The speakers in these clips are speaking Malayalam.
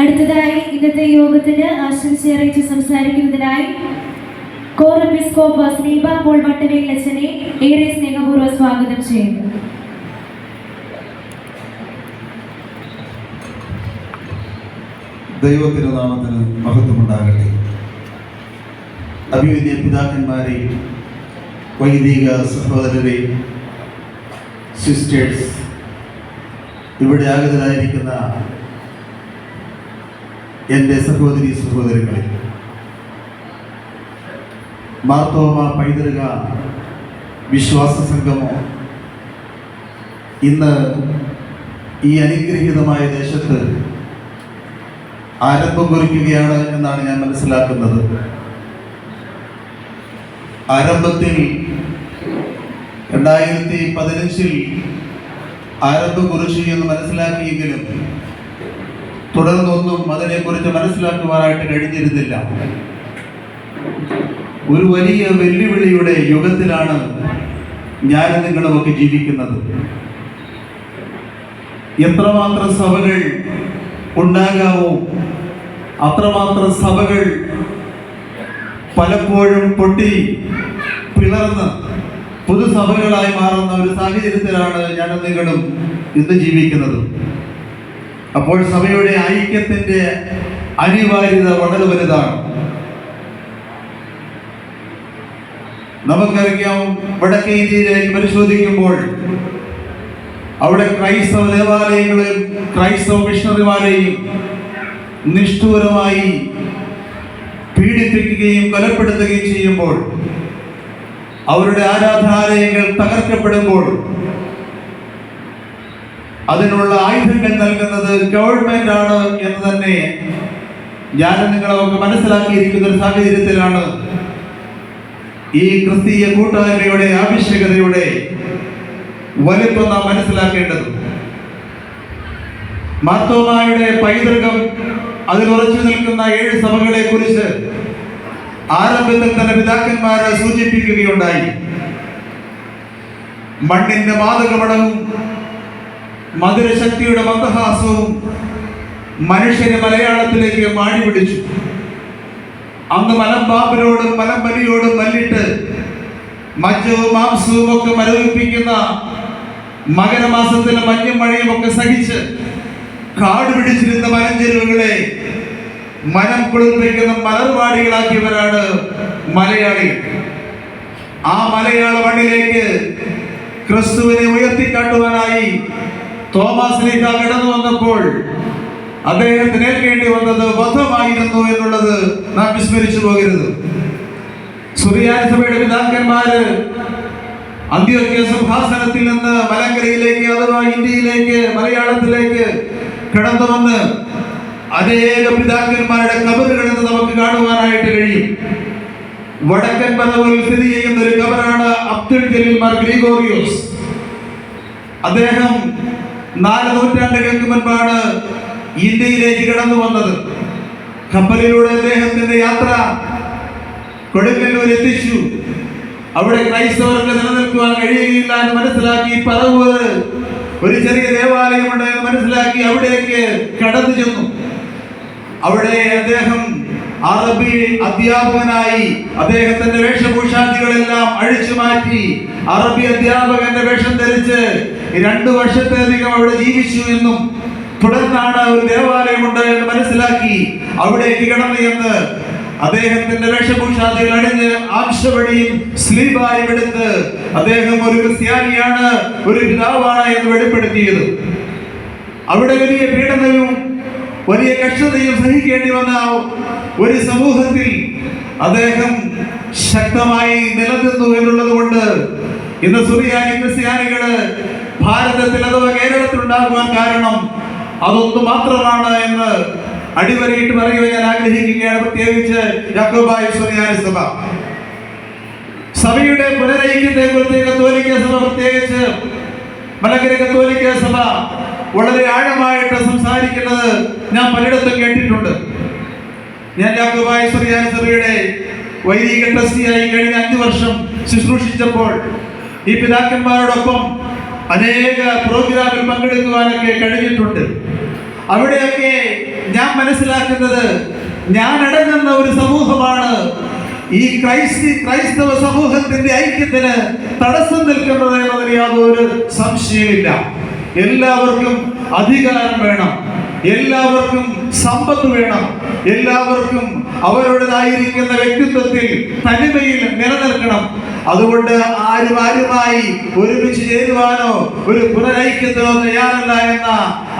അടുത്തതായി ഇന്നത്തെ യോഗത്തിന് ആശംസ അറിയിച്ച് സംസാരിക്കുന്നതിനായി കോർ എപ്പിസ്കോപ്പ് പോൾ വട്ടവേൽ അച്ഛനെ ഏറെ സ്നേഹപൂർവം സ്വാഗതം ചെയ്യുന്നു. ദൈവത്തിരുനാമത്തിന് മഹത്വമുണ്ടാകട്ടെ. അഭിവിദ്യ പിതാക്കന്മാരെ വൈദിക സഹോദരരെ സിസ്റ്റേഴ്സ് ഇവിടെ ആഗതരായിരിക്കുന്ന എന്റെ സഹോദരി സഹോദരങ്ങളെ മാർത്തോമ പൈതൃക വിശ്വാസ സംഗമം ഇന്ന് ഈ അനുഗ്രഹീതമായ ദേശത്ത് ആരംഭം കുറിക്കുകയാണ് എന്നാണ് ഞാൻ മനസ്സിലാക്കുന്നത്. ആരംഭത്തിൽ രണ്ടായിരത്തി പതിനഞ്ചിൽ ആരംഭം കുറിച്ചു എന്ന് മനസ്സിലാക്കിയെങ്കിലും തുടർന്നൊന്നും അതിനെക്കുറിച്ച് മനസ്സിലാക്കുവാനായിട്ട് കഴിഞ്ഞിരുന്നില്ല. ഒരു വലിയ വെല്ലുവിളിയുടെ യുഗത്തിലാണ് ഞാൻ നിങ്ങളുമൊക്കെ ജീവിക്കുന്നത്. എത്രമാത്രം സഭകൾ ഉണ്ടാകാവോ അത്രമാത്രം സഭകൾ പലപ്പോഴും പൊട്ടി പിളർന്ന് പുതുസഭകളായി മാറുന്ന ഒരു സാഹചര്യത്തിലാണ് ഞാൻ നിങ്ങളും ഇന്ന് ജീവിക്കുന്നത്. അപ്പോൾ സഭയുടെ ഐക്യത്തിന്റെ അനിവാര്യത വളരെ വലുതാണ്. നമുക്കറിയാം വടക്കേ ഇന്ത്യയിലേക്ക് പരിശോധിക്കുമ്പോൾ അവിടെ ക്രൈസ്തവ ദേവാലയങ്ങളെയും ക്രൈസ്തവ മിഷണറിമാരെയും നിഷ്ഠൂരമായി പീഡിപ്പിക്കുകയും കൊലപ്പെടുത്തുകയും ചെയ്യുമ്പോൾ അവരുടെ ആരാധനാലയങ്ങൾ തകർക്കപ്പെടുമ്പോൾ അതിനുള്ള ആയുധങ്ങൾ നൽകുന്നത് ഗവൺമെന്റ് ആണ് എന്ന് തന്നെ ഞാൻ നിങ്ങളൊക്കെ മനസ്സിലാക്കിയിരിക്കുന്ന ഒരു സാഹചര്യത്തിലാണ് ഈ ക്രിസ്തീയ കൂട്ടായ്മയുടെ ആവശ്യകതയുടെ വലിപ്പം നാം മനസ്സിലാക്കേണ്ടത്. മാത്തോമായുടെ പൈതൃകം അതിൽ ഉറച്ചു നിൽക്കുന്ന ഏഴ് സഭകളെ കുറിച്ച് ആരംഭത്തിൽ തന്നെ പിതാക്കന്മാരെ സൂചിപ്പിക്കുകയുണ്ടായി. മണ്ണിന്റെ മാതകമടവും മധുരശക്തിയുടെ മന്ദഹാസവും മനുഷ്യനെ മലയാളത്തിലേക്ക് മാടി പിടിച്ചു അന്ന് മലമ്പാമ്പിനോടും മലമ്പലിയോടും മല്ലിട്ട് മജ്ജവും മാംസവും ഒക്കെ മരവിപ്പിക്കുന്ന മകരമാസത്തിലെ മഞ്ഞും മഴയും ഒക്കെ സഹിച്ച് കാട് പിടിച്ചിരുന്ന മലഞ്ചെരുവുകളെ മനം കുളിർപ്പിക്കുന്ന മലർവാടികളാക്കിയവരാണ് മലയാളികൾ ആ മലയാള മണ്ണിലേക്ക് ക്രിസ്തുവിനെ ഉയർത്തിക്കാട്ടുവാനായി തോമസ് ലീഗ കടന്നു വന്നപ്പോൾ അദ്ദേഹത്തിന് ഏൽക്കേണ്ടി വന്നത് വധമായിരുന്നു എന്നുള്ളത് നാം വിസ്മരിച്ചു പോകരുത്. സുറിയാനി സഭയുടെ പിതാക്കന്മാര് അന്ത്യോക്യ സിംഹാസനത്തിൽ നിന്ന് മലങ്കരയിലേക്ക് അഥവാ ഇന്ത്യയിലേക്ക് മലയാളത്തിലേക്ക് കടന്നു വന്ന് അനേക പിതാക്കന്മാരുടെ കബറുകൾ എന്ന് നമുക്ക് കാണുവാനായിട്ട് കഴിയും. വടക്കൻ പദവിൽ സ്ഥിതി ചെയ്യുന്ന ഒരു കബറാണ് അബ്ദുൽ ജലീൽ മാർ ഗ്രിഗോറിയോസ്. അദ്ദേഹം നാല് നൂറ്റാണ്ടുകൾക്ക് മുൻപാണ് ഇന്ത്യയിലേക്ക് കടന്നു വന്നത്. കപ്പലിലൂടെ അദ്ദേഹത്തിന്റെ യാത്ര കൊടുങ്ങല്ലൂർ എത്തിച്ചു അവിടെ ക്രൈസ്തവർക്ക് നിലനിൽക്കുവാൻ കഴിയുകയില്ല എന്ന് മനസ്സിലാക്കി പറവ് ഒരു ചെറിയ ദേവാലയമുണ്ട് എന്ന് മനസ്സിലാക്കി അവിടേക്ക് കടന്നു ചെന്നു. അവിടെ അദ്ദേഹം അറബി അധ്യാപകനായി അദ്ദേഹത്തിന്റെ വേഷഭൂഷാദികളെല്ലാം അഴിച്ചു മാറ്റി അറബി അധ്യാപകന്റെ വേഷം ധരിച്ച് രണ്ടു വർഷത്തിലധികം അവിടെ ജീവിച്ചു എന്നും തുടർന്നാണ് ഒരു ദേവാലയമുണ്ട് എന്ന് മനസ്സിലാക്കി അവിടേക്ക് കടന്നു എന്ന് അദ്ദേഹത്തിന്റെ വേഷഭൂഷാദികൾ അണിഞ്ഞ് ആംശവടിയും സ്ലീബായും എടുത്ത് അദ്ദേഹം ഒരു ക്രിസ്ത്യാനിയാണ് ഒരു പിതാവാണ് എന്ന് വെളിപ്പെടുത്തിയത്. അവിടെ വലിയ പീഡനവും വലിയ കഷ്ടതയും സഹിക്കേണ്ടി വന്ന ഒരു സമൂഹത്തിൽ അദ്ദേഹം ശക്തമായി നിലനിന്നു എന്നുള്ളത് കൊണ്ട് ഇന്ന് സുറിയാനി ക്രിസ്ത്യാനികൾ ഭാരതത്തിൽ അഥവാ കേരളത്തിൽ ഉണ്ടാകുവാൻ കാരണം അതൊന്നു മാത്രമാണ് എന്ന് അടിവരയിട്ട് പറയുവാൻ ഞാൻ ആഗ്രഹിക്കുകയാണ്. പ്രത്യേകിച്ച് യാക്കോബായ സുറിയാനി സഭ. സഭയുടെ പുനരൈക്യത്തെ കുറിച്ച് കത്തോലിക്ക സഭ പ്രത്യേകിച്ച് മലങ്കര കത്തോലിക്ക സഭ വളരെ ആഴമായിട്ട് സംസാരിക്കുന്നത് ഞാൻ പലയിടത്തും കേട്ടിട്ടുണ്ട്. ഞാൻ യാക്കോബായ സുറിയാനി വൈദിക ട്രസ്റ്റിയായി കഴിഞ്ഞ അഞ്ചു വർഷം ശുശ്രൂഷിച്ചപ്പോൾ ഈ പിതാക്കന്മാരോടൊപ്പം അനേക പ്രോഗ്രാമിൽ പങ്കെടുക്കുവാനൊക്കെ കഴിഞ്ഞിട്ടുണ്ട്. അവിടെയൊക്കെ ഞാൻ മനസ്സിലാക്കുന്നത് ഞാൻ അടങ്ങുന്ന ഒരു സമൂഹമാണ്. ഈ ക്രൈസ്തി ക്രൈസ്തവ സമൂഹത്തിന്റെ ഐക്യത്തിന് തടസ്സം നിൽക്കുന്നത് എന്നതിന് യാതൊരു സംശയമില്ല എല്ലാവർക്കും അധികാരം വേണം. എല്ലാവർക്കും സമ്പത്ത് വേണം. എല്ലാവർക്കും അവരുടേതായിരിക്കുന്ന വ്യക്തിത്വത്തിൽ തനിമയിൽ നിലനിൽക്കണം. അതുകൊണ്ട് ആരും ആരുമായി ഒരുമിച്ച് ചേരുവാനോ ഒരു പുനരൈക്യത്തിനോ തയ്യാറല്ല എന്ന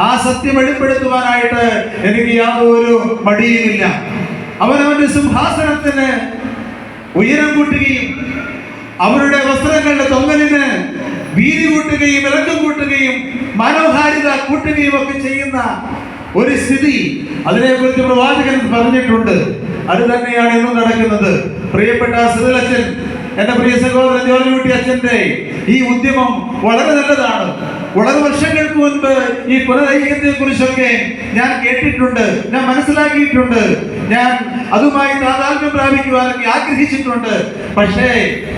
ആ സത്യം വെളിപ്പെടുത്തുവാനായിട്ട് എനിക്ക് യാതൊരു മടിയുമില്ല. അവനവന്റെ സിംഹാസനത്തിന് ഉയരം കൂട്ടുകയും അവരുടെ വസ്ത്രങ്ങളുടെ തൊങ്ങലിന് വീതി കൂട്ടുകയും ഇറക്കം കൂട്ടുകയും മനോഹാരിത കൂട്ടുകയും ഒക്കെ ചെയ്യുന്ന ഒരു സ്ഥിതി. അതിനെക്കുറിച്ച് പ്രവാചകൻ പറഞ്ഞിട്ടുണ്ട്. അത് തന്നെയാണ് ഇന്നും നടക്കുന്നത്. പ്രിയപ്പെട്ട സിറിലച്ചൻ എന്റെ പ്രിയ സഹോദരൻ ജോലിക്കുട്ടി അച്ഛന്റെ ഈ ഉദ്യമം വളരെ നല്ലതാണ്. വളരെ വർഷങ്ങൾക്ക് മുൻപ് ഈ പുനരൈക്യത്തെ കുറിച്ചൊക്കെ ഞാൻ കേട്ടിട്ടുണ്ട് ഞാൻ മനസ്സിലാക്കിയിട്ടുണ്ട്. ഞാൻ അതുമായി താതാത്മ്യം പ്രാപിക്കുവാനൊക്കെ ആഗ്രഹിച്ചിട്ടുണ്ട്. പക്ഷേ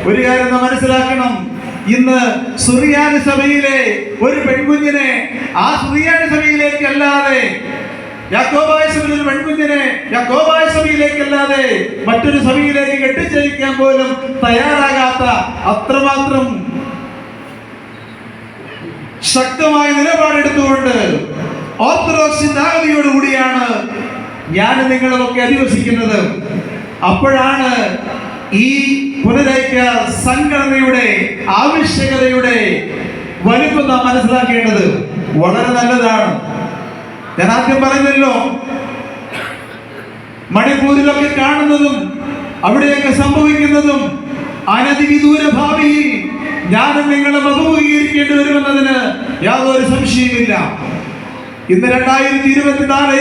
ഒരു കാര്യം മനസ്സിലാക്കണം. ഇന്ന് സുറിയാനി സഭയിലെ ഒരു പെൺകുഞ്ഞിനെ ആ സുറിയാനി സഭയിലേക്ക് അല്ലാതെ യാക്കോബായ സഭയിൽ ഒരു പെൺകുഞ്ഞിനെ യാക്കോബായ സഭയിലേക്ക് അല്ലാതെ മറ്റൊരു സഭയിലേക്ക് കെട്ടിച്ചയക്കാൻ പോലും തയ്യാറാകാത്ത അത്രമാത്രം ശക്തമായ നിലപാടെടുത്തുകൊണ്ട് ഓർത്തഡോക്സ് ചിന്താഗതിയോടുകൂടിയാണ് ഞാൻ നിങ്ങളുമൊക്കെ അധിവസിക്കുന്നത്. അപ്പോഴാണ് ഈ പുനരൈക്യ സംഘടനയുടെ ആവശ്യകതയുടെ വലുപ്പം നാം മനസ്സിലാക്കേണ്ടത് വളരെ നല്ലതാണ്. ഞാൻ ആദ്യം പറഞ്ഞല്ലോ മണിപ്പൂരിലൊക്കെ കാണുന്നതും അവിടെയൊക്കെ സംഭവിക്കുന്നതും അനധിവിദൂര ഭാവിയിൽ ഞാനും നിങ്ങളും അഭിമുഖീകരിക്കേണ്ടി വരുമെന്നതിന് യാതൊരു സംശയമില്ല ഇന്ന് രണ്ടായിരത്തി ഇരുപത്തിനാല്